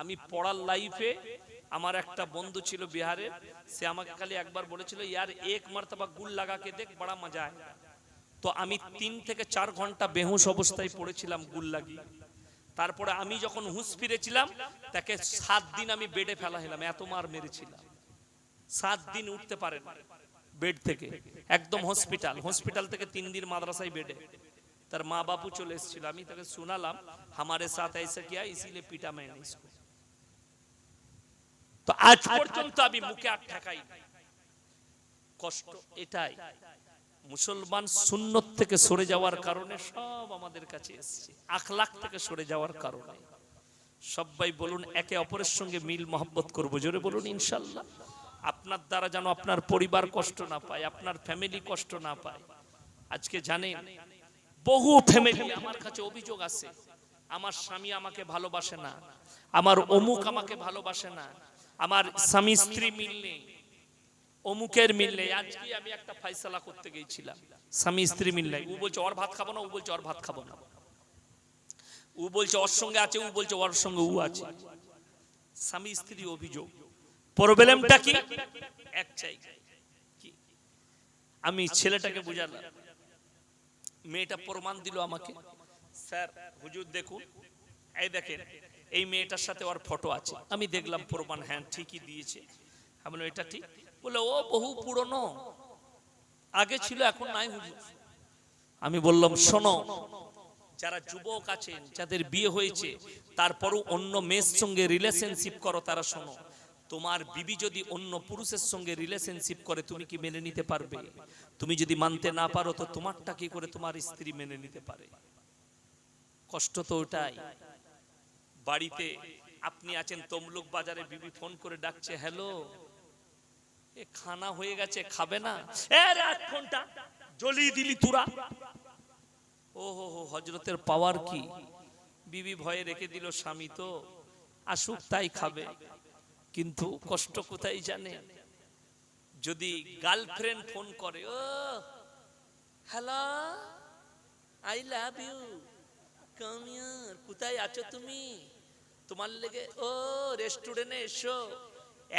আমি পড়ার লাইফে আমার একটা বন্ধু ছিল বিহারে সে আমাকে খালি একবার বলেছিল ইয়ার এক মারতবা গুল লাগাকে দেখ বড়া মজা আয় তো আমি তিন থেকে চার ঘন্টা বেহুশ অবস্থায় পড়েছিলাম গুল লাগিয়ে তারপরে আমি যখন হুঁশ ফিরেছিলাম তাকে সাত দিন আমি বেডে ফেলা হলাম এত মার মেরেছিলাম সাত দিন উঠতে পারেন বেড থেকে একদম হসপিটাল হসপিটাল থেকে তিন দিন মাদ্রাসায় বেডে তার মা বাপু চলে এসেছিল আমি তাকে শোনালাম हमारे साथ ऐसा किया इसीलिए पीटा मैंने इसको তো আজ পর্যন্ত আমি মুখে আর ঠেকাই কষ্ট এটাই। মুসলমান সুন্নত থেকে সরে যাওয়ার কারণে সব আমাদের কাছে এসেছে। আখলাখ থেকে সরে যাওয়ার কারণে। সবাই বলুন, একে অপরের সঙ্গে মিল মহব্বত করব। জোরে বলুন, ইনশাল্লাহ। আপনার দ্বারা যেন আপনার পরিবার কষ্ট না পায়, আপনার ফ্যামিলি কষ্ট না পায়। আজকে জানেন, বহু ফ্যামিলি আমার কাছে অভিযোগ আছে। আমার স্বামী আমাকে ভালোবাসে না। আমার অমুক আমাকে ভালোবাসে না। আমার স্বামী, স্ত্রী মিল নেই অমুকের মিল নেই আজকে আমি একটা ফাইসালা করতে গিয়েছিলাম। স্বামী, স্ত্রী মিল নেই ও বলছে, ওর ভাত খাব না, ও বলছে, ওর ভাত খাব না। ও বলছে, ওর সঙ্গে আছে? ও বলছে, ওর সঙ্গে ও আছে। স্বামী, স্ত্রী অভিযোগ। প্রবলেমটা কি? এক চাই আমি ছেলেটাকে বুঝালাম। মেয়েটা প্রমাণ দিল আমাকে। স্যার, হুজুর দেখুন। এই দেখেন এই মেয়েটার সাথে ওর ফটো আছে। আমি দেখলাম প্রমাণ হ্যাঁ ঠিকই দিয়েছে। আমি বললাম, এটা ঠিক? বলে ও বহু পুরনো। আগে ছিল এখন নাই হুজুর। আমি বললাম শোনো যারা যুবক আছেন যাদের বিয়ে হয়েছে তারপরও অন্য মেয়ের সঙ্গে রিলেশনশিপ করো তারা শোনো তোমার বিবি যদি অন্য পুরুষের সঙ্গে রিলেশনশিপ করে তুমি কি মেনে নিতে পারবে? তুমি যদি মানতে না পারো তো তোমারটা কি করে তোমার স্ত্রী মেনে নিতে পারে? কষ্ট তো ওটাই। বাড়িতে আপনি আছেন, তমলুক বাজারে বিবি ফোন করে ডাকছে, হ্যালো, এ খানা হয়ে গেছে, খাবে না? ফোনটা জ্বলিয়ে দিলি তুরা। ও হো হো হজরতের পাওয়ার কি? বিবি ভয়ে রেখে দিল, স্বামী তো আসুক, তাই খাবে। কিন্তু কষ্ট কোথায় জানে? যদি গার্লফ্রেন্ড ফোন করে, ও, হ্যালো, আই লাভ ইউ কোথায় আছো তুমি? তোমার লেগে, ও রেস্টুরেন্টে এসো।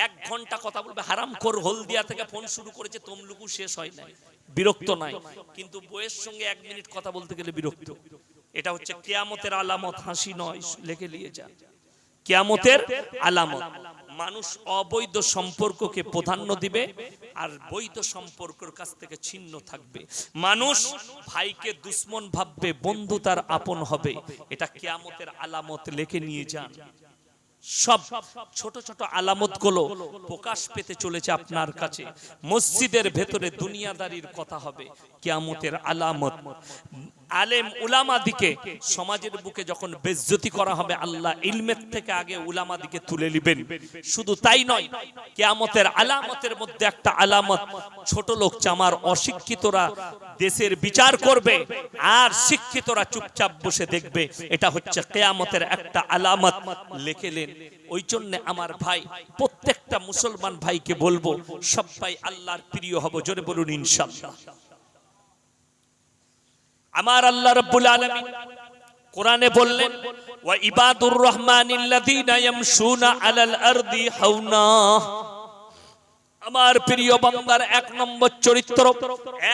এক ঘণ্টা কথা বলবে হারাম কর হলদিয়া থেকে ফোন শুরু করেছে, তমলুকু শেষ হয় নাই, বিরক্ত নাই। কিন্তু বইয়ের সঙ্গে এক মিনিট কথা বলতে গেলে বিরক্ত। এটা হচ্ছে কেয়ামতের আলামত, হাসি নয় লেখে নিয়ে যান। কেয়ামতের আলামত। মানুষ অবৈধ সম্পর্ককে প্রাধান্য দিবে আর বৈধ সম্পর্কের কাছ থেকে ছিন্ন থাকবে। মানুষ ভাইকে দুশ্মন ভাববে, বন্ধু তার আপন হবে। এটা কেয়ামতের আলামত লেখে নিয়ে যান। সব ছোট ছোট আলামতগুলো প্রকাশ পেতে চলেছে আপনার কাছে। মসজিদের ভেতরে দুনিয়াদারির কথা হবে। কিয়ামতের আলামত আলেম উলামা দিকে সমাজের বুকে যখন বেজ্জতি করা হবে, আল্লাহ ইলমের থেকে আগে উলামা দিকে তুলে নেবেন। শুধু তাই নয়, কেয়ামতের আলামতের মধ্যে একটা আলামত, ছোট লোক চামার অশিক্ষিতরা দেশের বিচার করবে, আর শিক্ষিতরা চুপচাপ বসে দেখবে, এটা হচ্ছে কেয়ামতের একটা আলামত। লেখেলেন, ওই জন্য আমার ভাই, প্রত্যেকটা মুসলমান ভাইকে বলব সবাই আল্লাহর প্রিয় হব। জোরে বলুন ইনশাআল্লাহ আমার আল্লাহ রব্বুল আলমী কোরআনে বললেন ওয়া ইবাদুর রহমানিল্লাযীনা ইয়ামশুনা আলাল আরদি হাওনা। আমার প্রিয় বান্দার এক নম্বর চরিত্র,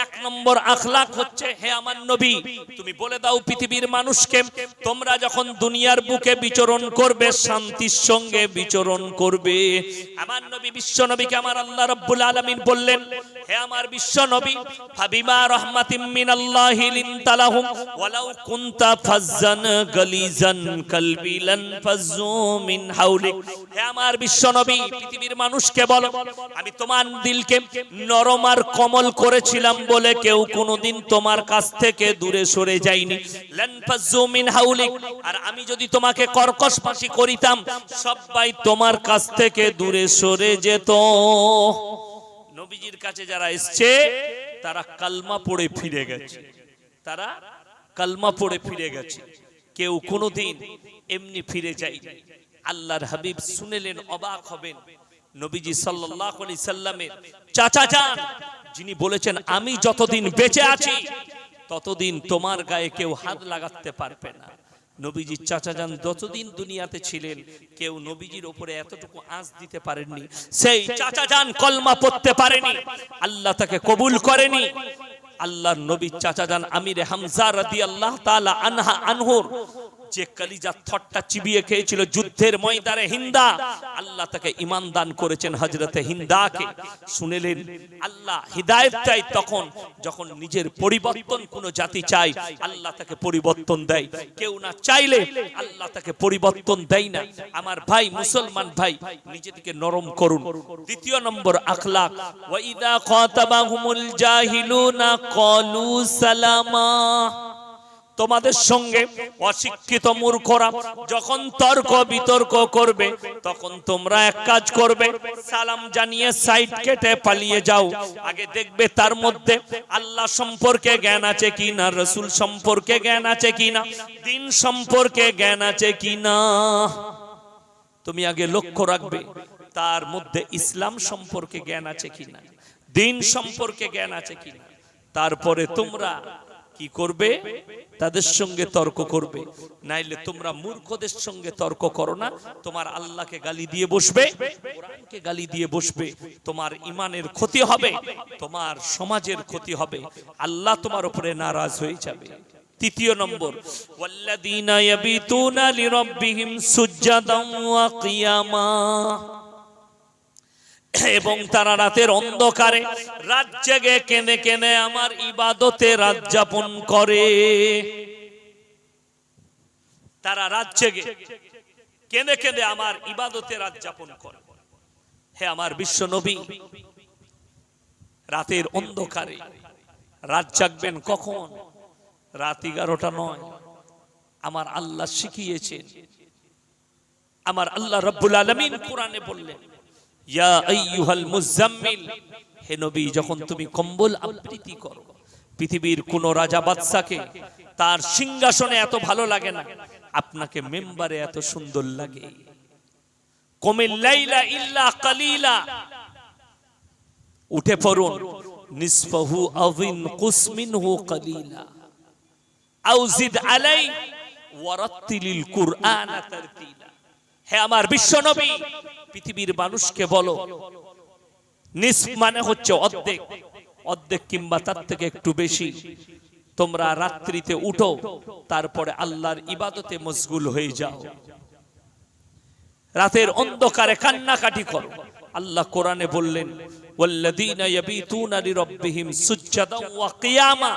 এক নম্বর আখলাক হচ্ছে, হে আমার নবী, তুমি বলে দাও পৃথিবীর মানুষকে, তোমরা যখন দুনিয়ার বুকে বিচরণ করবে, শান্তির সঙ্গে বিচরণ করবে। আমার নবী, বিশ্ব নবীকে আমার আল্লাহ রাব্বুল আলামিন বললেন, হে আমার বিশ্ব নবী, ফাবিমা রাহমাতিম মিনাল্লাহি লিনতালাহুম ওয়ালাউ কুনতা ফাজ্জান গালিজান কলবি লান ফাজ্জু মিন হাওলিক। হে আমার বিশ্ব নবী, পৃথিবীর মানুষকে বলো, আমি তোমার দিলকে নরম আর কমল করেছিলাম বলে কেউ কোনোদিন তোমার কাছ থেকে দূরে সরে যায়নি। আর আমি যদি তোমাকে কর্কশ ফাঁসি করিতাম সবাই তোমার কাছ থেকে দূরে সরে যেত। নবীজির কাছে যারা এসছে, তারা কালমা পড়ে ফিরে গেছে। তারা কালমা পড়ে ফিরে গেছে। কেউ কোনোদিন এমনি ফিরে যায় আল্লাহর হাবিব শুনেলেন, অবাক হবেন। নবীজি সাল্লাল্লাহু আলাইহি সাল্লামের চাচা যান। যিনি বলেছেন, আমি যতদিন বেঁচে আছি, ততদিন তোমার গায়ে কেউ হাত লাগাতে পারবে না। নবীজির চাচা যান, যতদিন দুনিয়াতে ছিলেন, কেউ নবীজির ওপরে এতটুকু আঁচ দিতে পারেননি। সেই চাচা যান কলমা পড়তে পারেনি। আল্লাহ তাকে কবুল করেনি। আল্লাহর নবীর চাচা যান আমির হামজা রাদিয়াল্লাহু তাআলা আনহা আনহুর। যে কলিজা থট্টা চিবিয়ে খেয়েছিল যুদ্ধের ময়দানে হিন্দা, আল্লাহ তাকে ইমান দান করেছেন হজরতে হিন্দাকে। শুনেলেন, আল্লাহ হিদায়ত চাই তখন, যখন নিজের পরিবর্তন কোন জাতি চাই আল্লাহ তাকে পরিবর্তন দেয়। কেউ না চাইলে আল্লাহ তাকে পরিবর্তন দেয় না। আমার ভাই মুসলমান ভাই নিজেকে নরম করুন। দ্বিতীয় নম্বর আখলাক ওয়াইদা খাতাবাহুমুল জাহিলুনা ক্বালু সালামা। তোমাদের সঙ্গে অশিক্ষিত মূর্খরা যখন তর্ক বিতর্ক করবে, তখন তোমরা এক কাজ করবে, সালাম জানিয়ে সাইড কেটে পালিয়ে যাও। আগে দেখবে তার মধ্যে আল্লাহ সম্পর্কে জ্ঞান আছে কিনা, রসুল সম্পর্কে জ্ঞান আছে কিনা, দিন সম্পর্কে জ্ঞান আছে কিনা। তুমি আগে লক্ষ্য রাখবে, তার মধ্যে ইসলাম সম্পর্কে জ্ঞান আছে কিনা, দিন সম্পর্কে জ্ঞান আছে কিনা। তারপরে তোমরা কি করবে? তাদের সঙ্গে তর্ক করবে। নাইলে তোমরা মূর্খদের সঙ্গে তর্ক করো না। তোমার আল্লাহকে গালি দিয়ে বসবে, কোরআনকে গালি দিয়ে বসবে। তোমার ইমানের ক্ষতি হবে, তোমার সমাজের ক্ষতি হবে। আল্লাহ তোমার উপরে নারাজ হয়ে যাবে। তৃতীয় নম্বর, ওয়াল্লাযীনা ইয়াবিতুনা লিরাব্বিহিম সুজ্জাদান ওয়া কিয়ামা। এবং তারা রাতের অন্ধকারে রাত জেগে কেঁদে কেঁদে আমার ইবাদতে রাত যাপন করে। তারা রাত জেগে কেঁদে কেঁদে আমার ইবাদতে রাত যাপন করে। হে আমার বিশ্ব নবী, রাতের অন্ধকারে রাত জাগবেন কখন? রাত এগারোটা নয়। আমার আল্লাহ শিখিয়েছেন। আমার আল্লাহ রব্বুল আলমিন কোরআনে বললেন ইয়া আইয়ুহাল মুজাম্মিল। হে নবী, যখন তুমি কম্বল আবৃত্তি করো, পৃথিবীর কোন রাজা বাদশাকে, তার সিংহাসনে এত ভালো লাগে না, আপনাকে মেম্বারে এত সুন্দর লাগে। কমিল লাইলা ইল্লা কালিলা। উঠে পড়ুন, নিসফাহু আযিন কুসমিনহু কালিলা। আও আলাই ওয়ারাত্তিলিল কুরআনা তারতিলা। হে আমার বিশ্ব নবী, পৃথিবীর মানুষকে বলো, নিস মানে হচ্ছে অর্ধেক অর্ধেক কিংবা তার থেকে একটু বেশি। তোমরা রাত্রিতে উঠো, তারপরে আল্লাহর ইবাদতে মশগুল হয়ে যাও। রাতের অন্ধকারে কান্নাকাটি করো। আল্লাহ কোরআনে বললেন কিয়ামা।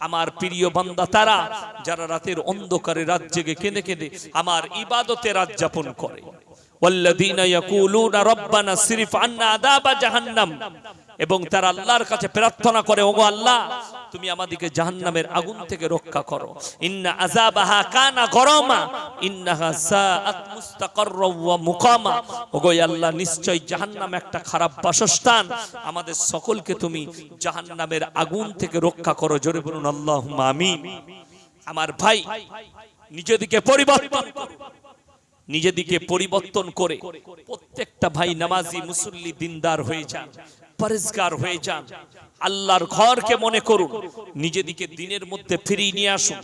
আমার প্রিয় বান্দা তারা, যারা রাতের অন্ধকারে রাত জেগে কেঁদে কেঁদে আমার ইবাদতে রাত যাপন করে। والذين يقولون ربنا সিরিফ عنا عذاب জাহান্নাম। এবং তারা আল্লাহর কাছে প্রার্থনা করে, ওগো আল্লাহ, তুমি আমাদেরকে জাহান্নামের আগুন থেকে রক্ষা করো। ইন্না আযাবাহা কানা গরমা, ইন্নাহা সাআত ওয়া মুকামা। ওগো আল্লাহ নিশ্চয় জাহান্নাম একটা খারাপ বাসস্থান। আমাদের সকলকে তুমি জাহান্নামের আগুন থেকে রক্ষা করো। জোরে বলুন, আল্লাহুম্মা আমিন। আমার ভাই নিজেদিকে পরিবর্তন নিজেদিকে পরিবর্তন করে প্রত্যেকটা ভাই নামাজি মুসল্লি দিনদার হয়ে যান। পরিষ্কার হয়ে যান। আল্লাহর ঘরকে মনে করুন। নিজেদিকে দিনের মধ্যে ফিরিয়ে নিয়ে আসুন।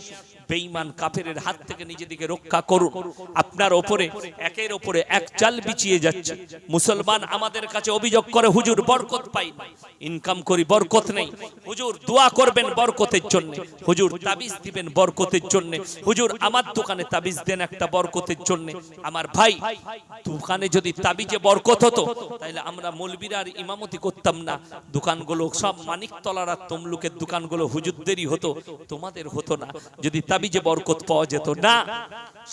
বেঈমান কাফেরের হাত থেকে নিজেদিকে রক্ষা করুন। আপনার ওপরে, একের ওপরে এক চাল বিছিয়ে যাচ্ছে। মুসলমান আমাদের কাছে অভিযোগ করে, হুজুর, বরকত পাই ইনকাম করি, বরকত নেই। হুজুর, দোয়া করবেন বরকতের জন্য। হুজুর, তাবিজ দিবেন বরকতের জন্য। হুজুর, আমার দোকানে তাবিজ দেন একটা বরকতের জন্য। আমার ভাই, দোকানে যদি তাবিজে বরকত হতো তাহলে আমরা মৌলবীরা আর ইমামতি করতাম না। দোকানগুলো সব মানিকতলার আর তমলুকের দোকানগুলো হুজুরদেরই হতো। তোমাদের হতো না। যদি তাবিজে বরকত পাওয়া যেত না।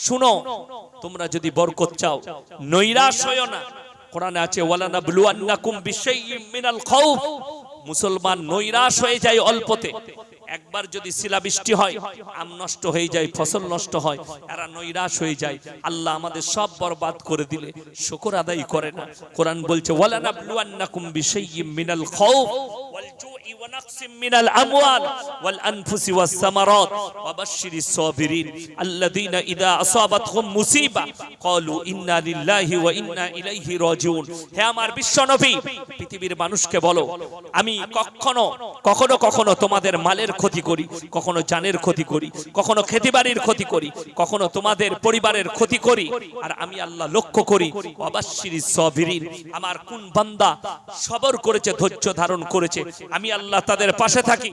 শুনো, তোমরা যদি বরকত চাও, নৈরাশ হইও না। কোরআনে আছে ওয়ালানা ব্লুয়ান্নাকুম বিশাইয়্যিম মিনাল খাউফ। মুসলমান নৈরাশ হয়ে যায় অল্পতে। একবার যদি শিলাবৃষ্টি হয়, আম নষ্ট হয়ে যায়, ফসল নষ্ট হয়, এরা নৈরাশ হয়ে যায়। আল্লাহ আমাদের সব বরবাদ করে দিলে। শুকর আদায় করে না। কোরআন বলছে মিনাল ওয়াল জু'i ওয়া নাকসিম মিনাল আমওয়াল ওয়াল ওয়াস সামারাত ওয়া বাশশিরিস সাবিরিন আসাবাতহুম মুসিবা ক্বালু ইন্না লিল্লাহি ওয়া ইন্না ইলাইহি রাজিউন। হে আমার বিশ্বনবী পৃথিবীর মানুষকে বলো, আমি কখনো কখনো কখনো তোমাদের মালের ক্ষতি করি, কখনো জানের ক্ষতি করি, কখনো খেতিবাড়ির ক্ষতি করি, কখনো তোমাদের পরিবারের ক্ষতি করি। আর আমি আল্লাহ লক্ষ্য করি আমার কোন বান্দা সবর করেছে, ধৈর্য ধারণ করেছে। আমি আল্লাহ তাদের পাশে থাকি।